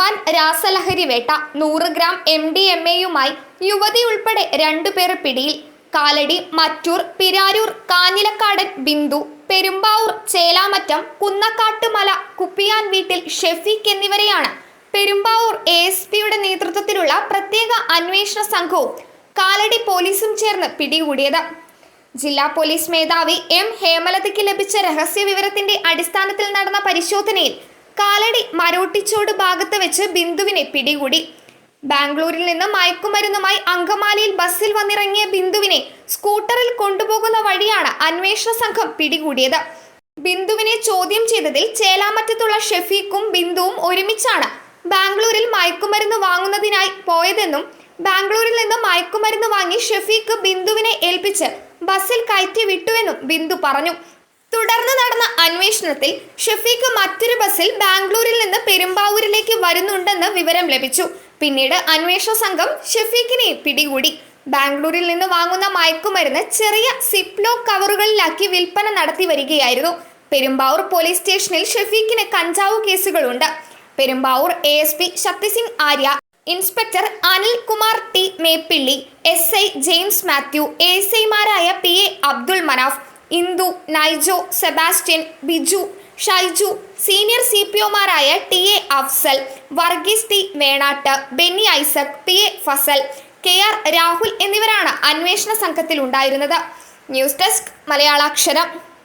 വൻ രാസലഹരി വേട്ട നൂറ് ഗ്രാം എം ഡി എം എയുമായി യുവതി ഉൾപ്പെടെ രണ്ടുപേർ പിടിയിൽ. കാലടി മറ്റൂർ പിരാരൂർ കാഞ്ഞിലക്കാടൻ ബിന്ദു പെരുമ്പാവൂർ ചേലാമറ്റം കുന്നക്കാട്ടുമല കുപ്പിയാൻ വീട്ടിൽ ഷെഫീഖ് എന്നിവരെയാണ് പെരുമ്പാവൂർ എ എസ് പിയുടെ നേതൃത്വത്തിലുള്ള പ്രത്യേക അന്വേഷണ സംഘവും കാലടി പോലീസും ചേർന്ന് പിടികൂടിയത്. ജില്ലാ പോലീസ് മേധാവി എം. ഹേമലതയ്ക്ക് ലഭിച്ച രഹസ്യ വിവരത്തിന്റെ അടിസ്ഥാനത്തിൽ നടന്ന പരിശോധനയിൽ കാലടി മരോട്ടിച്ചോട് ഭാഗത്ത് വെച്ച് ബിന്ദുവിനെ പിടികൂടി. ബാംഗ്ലൂരിൽ നിന്ന് മയക്കുമരുന്നുമായി അങ്കമാലിയിൽ ബസ്സിൽ വന്നിറങ്ങിയ ബിന്ദുവിനെ സ്കൂട്ടറിൽ കൊണ്ടുപോകുന്ന വഴിയാണ് അന്വേഷണ സംഘം പിടികൂടിയത്. ബിന്ദുവിനെ ചോദ്യം ചെയ്തതിൽ ചേലാമറ്റത്തുള്ള ഷെഫീഖും ബിന്ദുവും ഒരുമിച്ചാണ് ബാംഗ്ലൂരിൽ മയക്കുമരുന്ന് വാങ്ങുന്നതിനായി പോയതെന്നും ബാംഗ്ലൂരിൽ നിന്ന് മയക്കുമരുന്ന് വാങ്ങി ഷെഫീഖ് ബിന്ദുവിനെ ഏൽപ്പിച്ച് ബസ്സിൽ കയറ്റി വിട്ടുവെന്നും ബിന്ദു പറഞ്ഞു. തുടർന്ന് നടന്ന അന്വേഷണത്തിൽ ഷഫീഖ് മറ്റൊരു ബസ്സിൽ ബാംഗ്ലൂരിൽ നിന്ന് പെരുമ്പാവൂരിലേക്ക് വരുന്നുണ്ടെന്ന് വിവരം ലഭിച്ചു. പിന്നീട് അന്വേഷണ സംഘം ഷഫീഖിനെ പിടികൂടി. ബാംഗ്ലൂരിൽ നിന്ന് വാങ്ങുന്ന മയക്കുമരുന്ന് ചെറിയ സിപ്ലോ കവറുകളിലാക്കി വിൽപ്പന നടത്തി വരികയായിരുന്നു. പെരുമ്പാവൂർ പോലീസ് സ്റ്റേഷനിൽ ഷഫീഖിന് കഞ്ചാവ് കേസുകളുണ്ട്. Perumbavoor A S P Shaktisingh Arya inspector Anil Kumar T Meppilly S I James Mathew S ഐമാരായ P A Abdul Manaf Indu Naijo Sebastian Biju Shaiju senior C P ഒമാരായ T A Afsal Varghese T Venatt Benny Isaac P A Fazal K R Rahul എന്നിവരാണ് അന്വേഷണ സംഘത്തിൽ ഉണ്ടായിരുന്നത് news desk മലയാളാക്ഷരം.